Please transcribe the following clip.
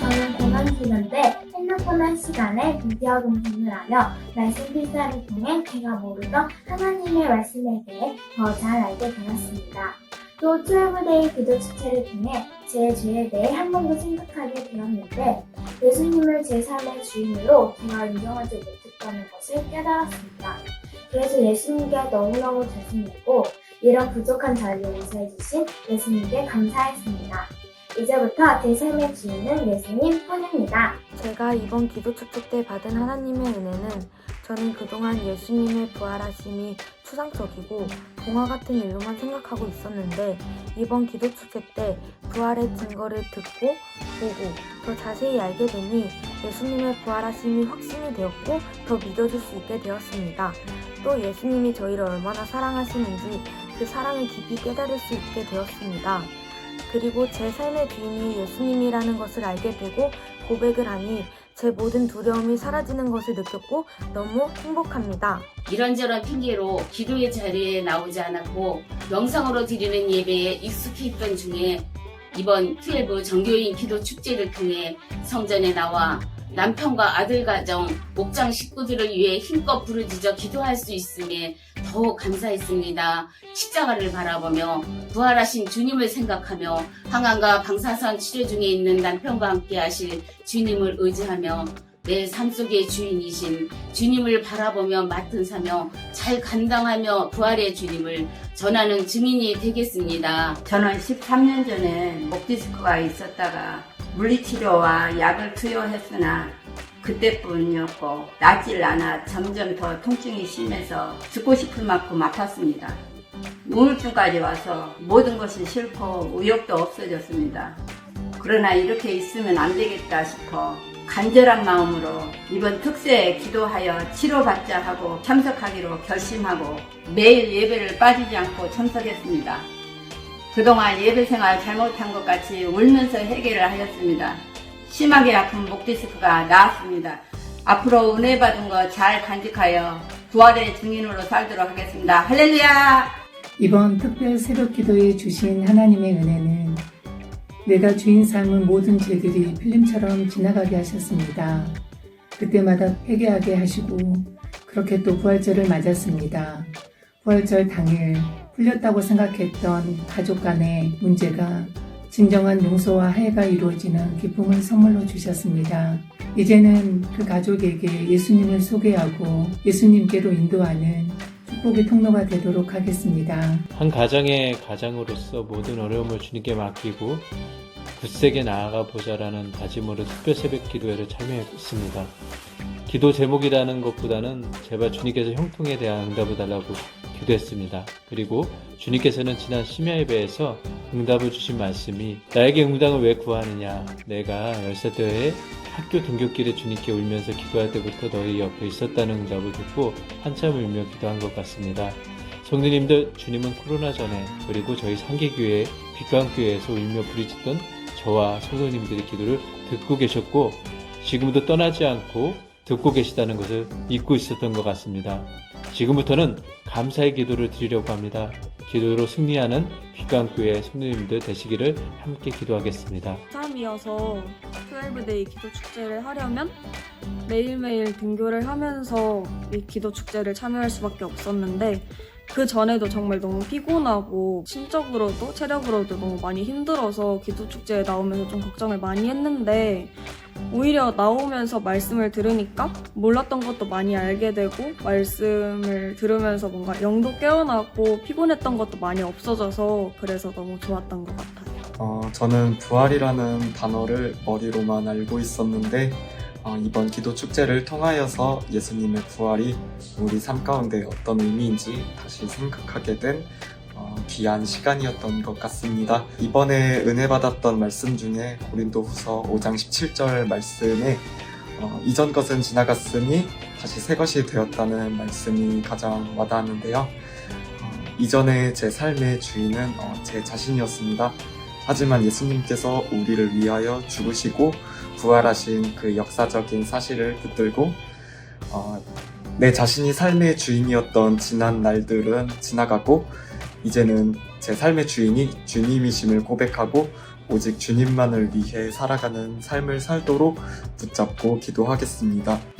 저는 고난주는데 핸드폰 한 시간에 미디어 공부를 하며 말씀 필사를 통해 제가 모르던 하나님의 말씀에 대해 더 잘 알게 되었습니다. 또 트웰브데이 기도 축제를 통해 제 죄에 대해 한 번 더 생각하게 되었는데 예수님을 제 삶의 주인으로 제가 인정하지 못했다는 것을 깨달았습니다. 그래서 예수님께 너무너무 죄송했고 이런 부족한 저를 용서해 주신 예수님께 감사했습니다. 이제부터 제 삶의 주인은 예수님 뿐입니다. 제가 이번 기도 축제 때 받은 하나님의 은혜는 저는 그동안 예수님의 부활하심이 추상적이고 동화 같은 일로만 생각하고 있었는데 이번 기도 축제 때 부활의 증거를 듣고 보고 더 자세히 알게 되니 예수님의 부활하심이 확신이 되었고 더 믿어줄 수 있게 되었습니다. 또 예수님이 저희를 얼마나 사랑하시는지 그 사랑을 깊이 깨달을 수 있게 되었습니다. 그리고 제 삶의 주인이 예수님이라는 것을 알게 되고 고백을 하니 제 모든 두려움이 사라지는 것을 느꼈고 너무 행복합니다. 이런저런 핑계로 기도의 자리에 나오지 않았고 영상으로 드리는 예배에 익숙해 있던 중에 이번 12 정교인 기도 축제를 통해 성전에 나와 남편과 아들 가정, 목장 식구들을 위해 힘껏 부르짖어 기도할 수 있음에 더욱 감사했습니다. 십자가를 바라보며 부활하신 주님을 생각하며 항암과 방사선 치료 중에 있는 남편과 함께 하실 주님을 의지하며 내 삶 속의 주인이신 주님을 바라보며 맡은 사며 잘 감당하며 부활의 주님을 전하는 증인이 되겠습니다. 저는 13년 전에 목 디스크가 있었다가 물리치료와 약을 투여했으나 그때뿐이었고 낫질 않아 점점 더 통증이 심해서 죽고 싶을 만큼 아팠습니다. 우울증까지 와서 모든 것이 싫고 의욕도 없어졌습니다. 그러나 이렇게 있으면 안 되겠다 싶어 간절한 마음으로 이번 특세에 기도하여 치료받자 하고 참석하기로 결심하고 매일 예배를 빠지지 않고 참석했습니다. 그동안 예배 생활 잘못한 것 같이 울면서 해결을 하였습니다. 심하게 아픈 목 디스크가 나았습니다. 앞으로 은혜 받은 거 잘 간직하여 부활의 증인으로 살도록 하겠습니다. 할렐루야! 이번 특별 새벽 기도에 주신 하나님의 은혜는 내가 주인 삶은 모든 죄들이 필름처럼 지나가게 하셨습니다. 그때마다 회개하게 하시고 그렇게 또 부활절을 맞았습니다. 부활절 당일 풀렸다고 생각했던 가족 간의 문제가 진정한 용서와 화해가 이루어지는 기쁨을 선물로 주셨습니다. 이제는 그 가족에게 예수님을 소개하고 예수님께로 인도하는 축복의 통로가 되도록 하겠습니다. 한 가정의 가장으로서 모든 어려움을 주님께 맡기고 굳세게 나아가 보자라는 다짐으로 특별 새벽 기도회를 참여했습니다. 기도 제목이라는 것보다는 제발 주님께서 형통에 대한 응답을 달라고 기도했습니다. 그리고 주님께서는 지난 심야 예배에서 응답을 주신 말씀이 나에게 응답을 왜 구하느냐 내가 10살 때에 학교 등교길에 주님께 울면서 기도할 때부터 너희 옆에 있었다는 응답을 듣고 한참 울며 기도한 것 같습니다. 성도님들 주님은 코로나 전에 그리고 저희 상계교회 빛강교회에서 울며 부르짖던 저와 성도님들의 기도를 듣고 계셨고 지금도 떠나지 않고 듣고 계시다는 것을 잊고 있었던 것 같습니다. 지금부터는 감사의 기도를 드리려고 합니다. 기도로 승리하는 빛강교회 성도님들 되시기를 함께 기도하겠습니다. 고3이어서 12데이 기도 축제를 하려면 매일매일 등교를 하면서 이 기도 축제를 참여할 수밖에 없었는데 그 전에도 정말 너무 피곤하고 심적으로도 체력으로도 너무 많이 힘들어서 기도 축제에 나오면서 좀 걱정을 많이 했는데 오히려 나오면서 말씀을 들으니까 몰랐던 것도 많이 알게 되고 말씀을 들으면서 뭔가 영도 깨어나고 피곤했던 것도 많이 없어져서 그래서 너무 좋았던 것 같아요. 어, 저는 부활이라는 단어를 머리로만 알고 있었는데 어, 이번 기도 축제를 통하여서 예수님의 부활이 우리 삶 가운데 어떤 의미인지 다시 생각하게 된 어, 귀한 시간이었던 것 같습니다. 이번에 은혜 받았던 말씀 중에 고린도 후서 5장 17절 말씀에 어, 이전 것은 지나갔으니 다시 새 것이 되었다는 말씀이 가장 와닿았는데요. 어, 이전에 제 삶의 주인은 어, 제 자신이었습니다. 하지만 예수님께서 우리를 위하여 죽으시고 부활하신 그 역사적인 사실을 붙들고 어, 내 자신이 삶의 주인이었던 지난 날들은 지나가고 이제는 제 삶의 주인이 주님이심을 고백하고 오직 주님만을 위해 살아가는 삶을 살도록 붙잡고 기도하겠습니다.